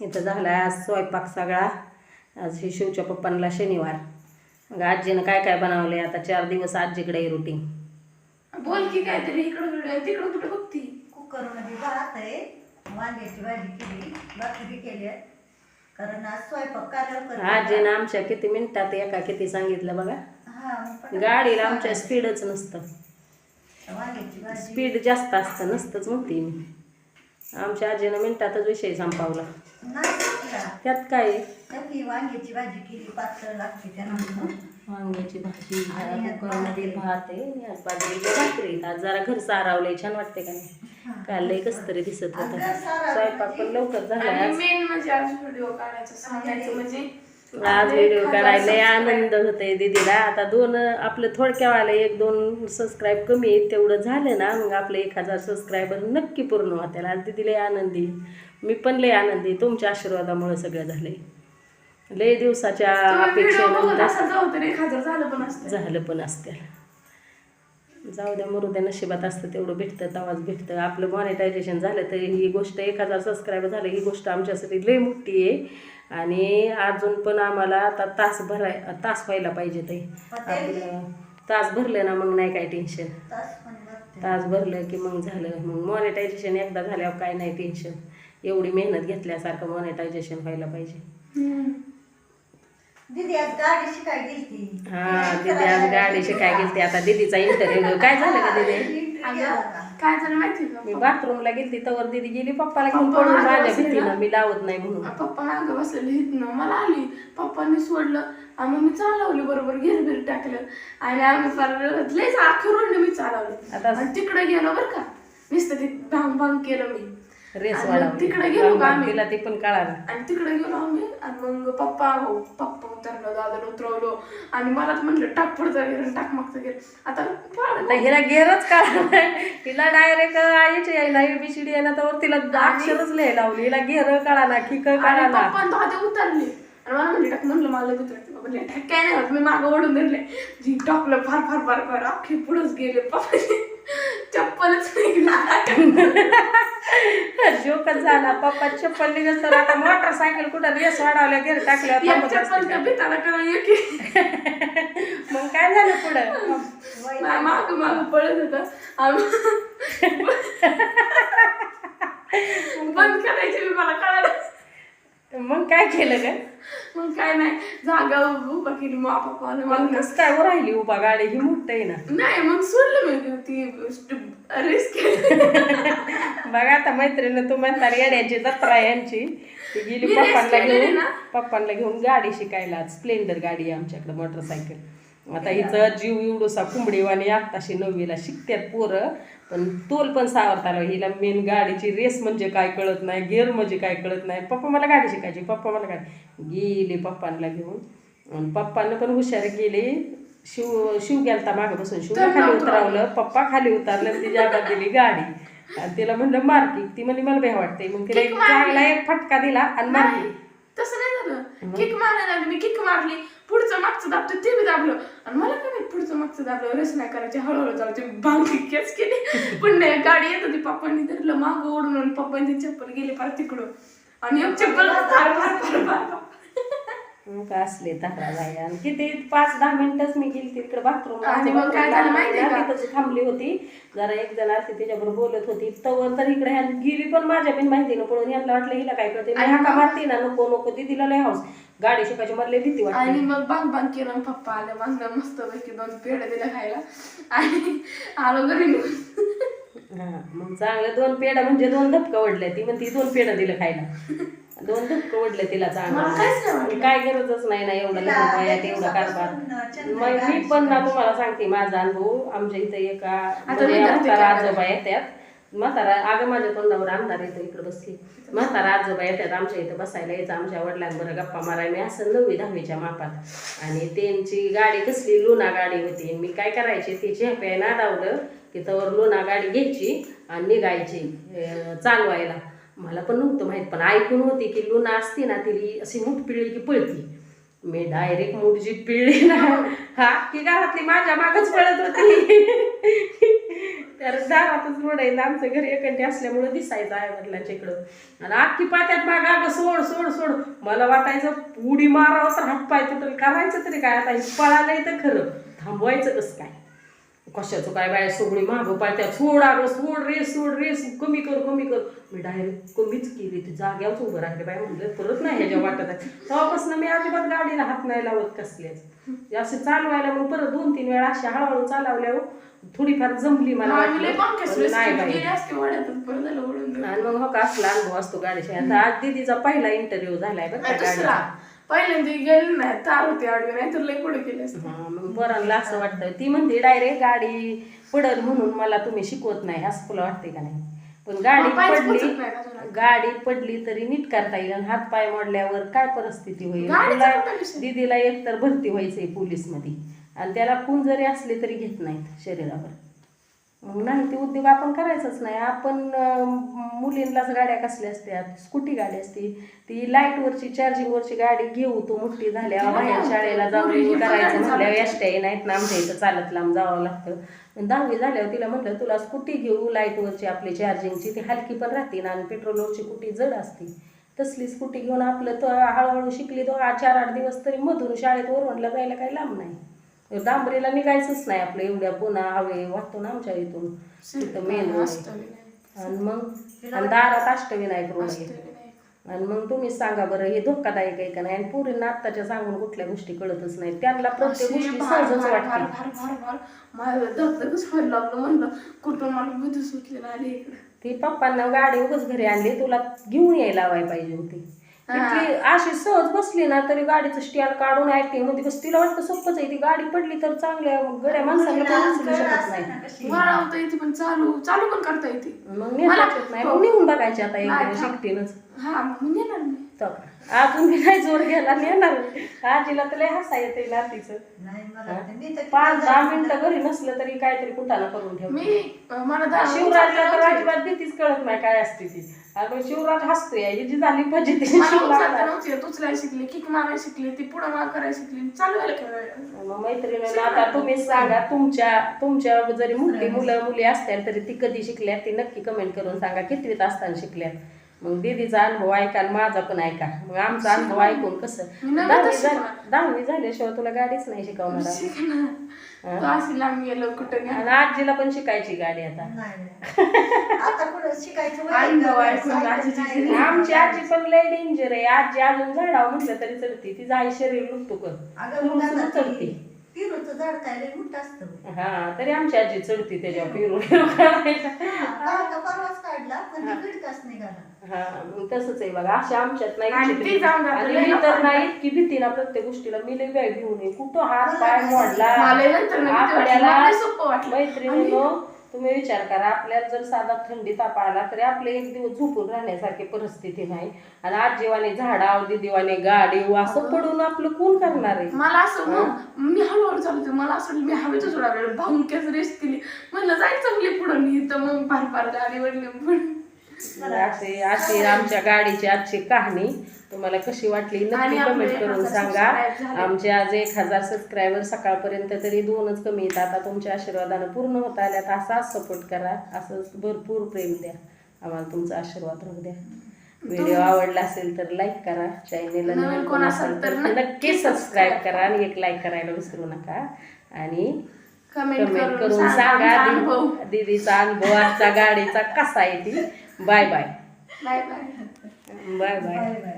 इथं झाला आज स्वयंपाक सगळा. आज हे शिवच्या पप्पांना शनिवार. मग आजीनं काय काय बनवले आता चार दिवस आजीकडे रुटीन बोल की काहीतरी. इकडं तिकडं कुठं बघती? कुकरमध्ये भात आहे. वांग्याची भाजी केली. भाकरी केल्या कारण आज स्वयंपाक का लवकर आजीनं आमच्या किती मिनिटात एका किती सांगितलं बघा. हा गाडीला आमच्या स्पीडच नसतं. वांग्याची भाजी. स्पीड जास्त असतं नसतंच म्हणते मी. आमच्या आजीनं मिनिटातच विषय संपवला. त्यात काय? वांग्याची भाजी केली पातळ लागते त्यानंतर. वांग्याची भाजी आणि यात कुकरमध्ये भात आहे आणि यात बाजरीची भाकरी. आहेत. आज जरा घर सारावलंय छान वाटते का नाही? काल लय कस तरी दिसत होतं. स्वयंपाक पण लवकर झाला मेन म्हणजे आज व्हिडिओ काढायचं सांगायचं म्हणजे आज व्हिडिओ काढायला आनंद होतोय दीदीला. आता दोन आपलं थोडक्यावाले एक दोन सबस्क्राईब कमी आहेत तेवढं झालं ना मग आपले एक हजार सबस्क्रायबर नक्की पूर्ण होतील आज दीदी लय आनंदी. मी पण लय आनंदी. तुमच्या आशीर्वादामुळे सगळं झालंय. लय दिवसाच्या असतं झालं पण असते जाऊ द्या मरू द्या नशिबात असतं तेवढं भेटतं तवाच भेटतं. आपलं मॉनिटायझेशन झालं तर ही गोष्ट एक हजार सबस्क्राईबर झालं ही गोष्ट आमच्यासाठी लई मोठी आहे. आणि अजून पण आम्हाला आता तास भराय तास व्हायला पाहिजे ते आपलं तास भरलं ना मग नाही काय टेन्शन तास भरलं की मग झालं मग मॉनिटायझेशन एकदा झाल्यावर काय नाही टेन्शन एवढी मेहनत घेतल्यासारखं मॉनिटायझेशन व्हायला पाहिजे. दीदी आज गाडी शिकाय गेलती हा दीदी आज गाडी शिकाय गेलती आता दीदीचा इंटरव्ह्यू काय झालं का दीदी? काय झालं माहिती मी का? बाथरूमला गेलती तवर दीदी गेली. पप्पाला घेऊन पप्पा पडून मागं माझ्या भीतीनं. मी लावत नाही म्हणून. पप्पा मागं बसलेले इथनं. मला आली. पप्पांनी सोडलं. आणि मग मी चालवली बरोबर घेर बिर टाकलं. आणि आम्ही फार लयच आखरून मी चालवलं. आता- आणि तिकडे गेलो बरं का. नुसतं ते भांग भांग केलं मी. रेस आणि वाढवली. तिकडे गेलो का आम्ही? तिला ते पण कळालं. आणि तिकडे गेलो आम्ही आणि मग पप्पा हो पप्पा उतरलो दादाला उतरवलो. आणि मलाच म्हणलं टाक पुढचा टाक मागचा गेर आता आता हिला गेरच कळालं हिला डायरेक्ट आईची यायला एबीसीडी ना तर तिला अक्षरच लिहायला लावली. हिला गेर कळाना किक आणि कळाना पप्पा दादा उतरले. आणि मला म्हणले टाक म्हणलं मला उतरते बाबा लय टाक काय नाही होत मी मागं ओढून धरले. जी टाकलं फार फार फार फार अख्खे पुढंच गेले पप्पा चप्पलच जोकच झाला. पप्पा चप्पल निघत तर आता मोटरसायकल कुठं रेस वाढवल्या गेर टाकल्या मग काय झालं पुढं? माग माग पळत होता. बंद करायचे मी मला कळालं मग काय केलं ग? मग काय नाही जागा उभा केली मग पप्पाने मग कसं काय वर राहिली उभा गाडी? ही मोठं आहे ना. नाही मग सोडलं मी. ती रिस्क बघा आता मैत्रिणी तू म्हणता येड्याची जत्रा आहे यांची. ती गेली मी पप्पांना केलेली घेऊन ना. पप्पांना घेऊन गाडी शिकायला स्प्लेंडर गाडी आहे आमच्याकडे मोटरसायकल आता हिचं जीव एवढूसा कुंबडीवाणी आत्ताशी नववीला शिकत्यात पोरं पण तोल पण सावरता आलं हिला मेन गाडीची रेस म्हणजे काय कळत नाही गेअर म्हणजे काय कळत नाही. पप्पा मला गाडी शिकायची पप्पा मला गाडी गेली पप्पांना घेऊन. आणि पप्पांना पण हुशार गेली. शिव शिव गेलता मागं बसून. शिवला खाली उतरवलं. पप्पा खाली उतरलं ती जागा दिली गाडी. आणि तिला म्हणलं मारकी ती म्हणजे मला भ्या वाटते मग तिला एक. चांगला एक फटका दिला आणि मारली. तसं नाही झालं. किक मारायला लागली. मी किक मारली. पुढचं मागचं दाबतं ते बी दाबलं. आणि मला काय माहीत पुढचं मागचं दाबलं. रेस नाही करायची. हळूहळू चालायची भांगी केस केली. पण नाही गाडी येत होती पप्पांनी. धरलं मागं ओढून आणि पप्पांनी ती चप्पल गेली पार तिकडं आणि एक चप्पल फार फार फार फार मग काय असले आणि किती पाच दहा मिनिटच मी गेली तिकडे बाथरूम आणि मग काय झालं माहितीये का? थांबली होती. जरा एक जण असते तिच्याबरोबर बोलत होती. तवर तर इकडे ह्या गेली पण माझ्या बिन माहिती पडून यांना वाटलं हिला काय कळते मी हाका मारते ना नको नको ती तिला लय हाऊस गाडी शिकायची मला लय भीती वाटते. आणि मग बांग बांग केलं आणि पप्पा आले मग मस्त पैकी दोन पेढे दिले खायला. आणि आलो घरी निघून. हा मग चांगलं दोन पेढा म्हणजे दोन धपका ओढल्या ती म्हणती दोन पेढा दिलं खायला. दोन धपका ओढले तिला मला काहीच नाही चांगलं काय गरजच नाही ना एवढं लहान वयात एवढा कारभार. मग मी पण ना तुम्हाला सांगते माझा अनुभव आमच्या इथे एका म्हणजे मी. आजोबा येतात म्हातारा अगं माझ्या तोंडावर अंधार येतो इकडे बसली. म्हातारा आजोबा येतात आमच्या इथं बसायला यायचं आमच्या वडिलांबरोबर गप्पा माराय मी असं नववी दहावीच्या मापात. आणि त्यांची गाडी कसली लुना गाडी होती. मी काय करायचे ती झेप्या नादावलं की तवर लुना गाडी घ्यायची आणि निघायची चालवायला. मला पण नव्हतं माहीत पण ऐकून होती की लुना असती ना तिली अशी मूठ पिळली की पळती. मी डायरेक्ट मूठ जी पिळली ना. हा की घरातली माझ्या मागच पळत होती. तर दारातच रोड आमचं घरी एकंटी असल्यामुळे दिसायचं आहे वडिलांच्या इकडं. आणि आखी पात्यात माग अगं सोड सोड सोड. मला वाटायचं उडी मारावं तर हातपाय तुटल. करायचं तरी काय आता? पळालंय तर खरं. थांबवायचं कसं काय? कशाचं काय बाय सगळी मागं पाय सोड अगं सोड रे सोड रे कमी कर कमी कर. मी डायरेक्ट कमीच केली ती जाग्यावर उभं राहिले बाय म्हणलं परत नाही ह्याच्या वाटत आहे. तेव्हापासून मी अजिबात गाडीला हात नाही लावत कसलेच. असे चालवायला मग परत दोन तीन वेळा अशा हळूहळू चालवल्यावर थोडीफार जमली मला आणि मग हो का असला अनुभव असतो गाडीशी. आता आज दीदीचा पहिला इंटरव्ह्यू झालाय दुसरा. गाडीचा पहिल्यांदा गेले नाही तार होते आडवे नाही तर लय पुढे गेले असते. पोरांना असं वाटतं ती म्हणते डायरेक्ट गाडी पडल म्हणून मला तुम्ही शिकवत नाही. असं तुला वाटते का नाही? पण गाडी पायच पडली पोचत नाही का तुला? गाडी पडली तरी नीट करता येईल. आणि हात पाय मोडल्यावर काय परिस्थिती होईल? गाडीचा तुला कुठं विषय? दीदीला एकतर भरती व्हायचंय पोलीसमध्ये आणि त्याला खून जरी असले तरी घेत नाहीत शरीरावर. मग नाही ते उद्योग आपण करायचंच नाही. आपण अं, मुलींलाच गाड्या कसल्या असतात स्कूटी गाडी असती. ती लाईटवरची चार्जिंगवरची गाडी घेऊ तो मोठी झाल्यावर बाहेर शाळेला जाऊन करायचं गाडी म्हटल्यावर चालते. एसट्या नाहीत ना आमच्या इथं चालत लांब जावं लागतं. दहावी झाल्यावर तिला म्हटलं तुला स्कूटी घेऊ लाईटवरची आपली चार्जिंगची ती हलकी पण राहते ना आणि पेट्रोलवरची कुटी जड असते. तसली स्कूटी घेऊन आपलं तो हळूहळू शिकली तो चार आठ दिवस तरी मधून शाळेत ओरवणला जायला काही लांब नाही. डांबरीला निघायचंच नाही आपलं एवढ्या पुन्हा हवे वाहतो ना आमच्या इथून. तिथं मेन. आणि मग? आणि दारात अष्टविनायक रोड आहे. अष्टविनायक. आणि मग तुम्हीच सांगा बरं हे धोकादायक आहे का नाही? आणि पोरींना आत्ताच्या सांगून कुठल्या गोष्टी कळतच नाही. त्यांना प्रत्येक गोष्टी सहजच वाटते ती पप्पांना गाडी उगाच घरी आणली तुला घेऊन यायला लावायला पाहिजे होती. इतकी अशी सहज बसली ना तरी गाडीचं स्टँड काढून ऍक्टिंगमध्ये बस तिला वाटतं सोपंच आहे ती गाडी पडली तर चांगल्या गड्या माणसाला पण उचलू शकत नाही. वळवता येते पण चालू चालू पण करता येते. मग नाही मग निघून बघायची आता एक. एकटीनच हा. मग येणार अजून मी नाही जोर गेला नेणार आजीला तर लय हसा येते नातीचं. ते- पाच दहा मिनिटं घरी नसलं तरी काहीतरी कुठाना करून ठेव मी मला शिवराजला तर अजिबात भीतीच कळत नाही काय असते ती. अगं शिवराज हसतोय ही जी झाली मला उचलता शिवराज उचलायला शिकली किक मारायला शिकली ती पुढं मार करायला शिकली चालू काय वेळ मग मैत्रिणीला आता तुम्ही सांगा तुमच्या तुमच्या जरी मोठी मुलं मुली असतील तरी ती कधी शिकल्यात? ती नक्की कमेंट करून सांगा कितवीत असताना शिकल्यात? मग दीदीचा अनुभव ऐका आणि माझा पण ऐका. मग आमचा अनुभव ऐकून कसं? दहावी झाली. दहावी झाल्याशिवाय तुला गाडीच नाही शिकवणार. आहे. शिकणार. तू अशी लांब गेलो कुठं आणि आजीला पण शिकायची गाडी आता. नाही नाही. आता कुठं शिकायचं वय आहे अनुभव का? ऐकून सायकल आजीची नाही. किती- आमची आजी पण लय डेंजर आहे. आजी अजून झाडावं म्हटलं तरी चढती तिचं आई शरीर लुकतो कर अगं चढती पिरूचं झाड काय लय मोठं असतं हा तरी आमची आजी चढती त्याच्यावर फिरून करायला हा, का परवाच काढला पण ती गिडकाच निघाला. हा मग तसंच आहे बघा अशा आमच्यात नाही आणि विचित्र. ती जाऊन जाते आणि लय मी तर. नाही इतकी भीती ना प्रत्येक गोष्टीला. मी लय बॅग घेऊन ये. कुठं हात पाय मोडला. मला नंतर ना भीती वाटली. आपल्याला मला सोपं वाटलं. मैत्रिणीनो तुम्ही विचार करा आपल्याला जर साधा थंडी ताप आला तरी आपले एक दिवस झोपून राहण्यासारखी परिस्थिती नाही. आणि आजीवाने झाडाव दिदीवाने गाडी असं पडून आपलं कोण करणार आहे? मला असं मग मी हळूहळू चालते मला असं मी थोडा वेळ भाऊंक्याच रेस्ट केली. म्हणलं जायचं चांगली पुढं. मी तर मग फार फार गाडी वडली पुढे असे अशी आमच्या गाडीची आजची कहाणी तुम्हाला कशी वाटली नक्की कमेंट करून सांगा. आमचे आज एक हजार सबस्क्रायबर सकाळपर्यंत तरी दोनच कमी येत आता तुमच्या आशीर्वादानं पूर्ण होत आल्यात. असाच सपोर्ट करा. असंच भरपूर प्रेम द्या. आम्हाला तुमचा आशीर्वाद राहू द्या. व्हिडिओ आवडला असेल तर लाईक करा. चॅनेलला नवीन कोण असेल तर नक्की सबस्क्राईब करा. आणि एक लाईक करायला विसरू नका. आणि कमेंट करून सांगा दीदीचा अनुभव आजचा गाडीचा कसा आहे ती. Bye bye. Bye bye. Bye bye.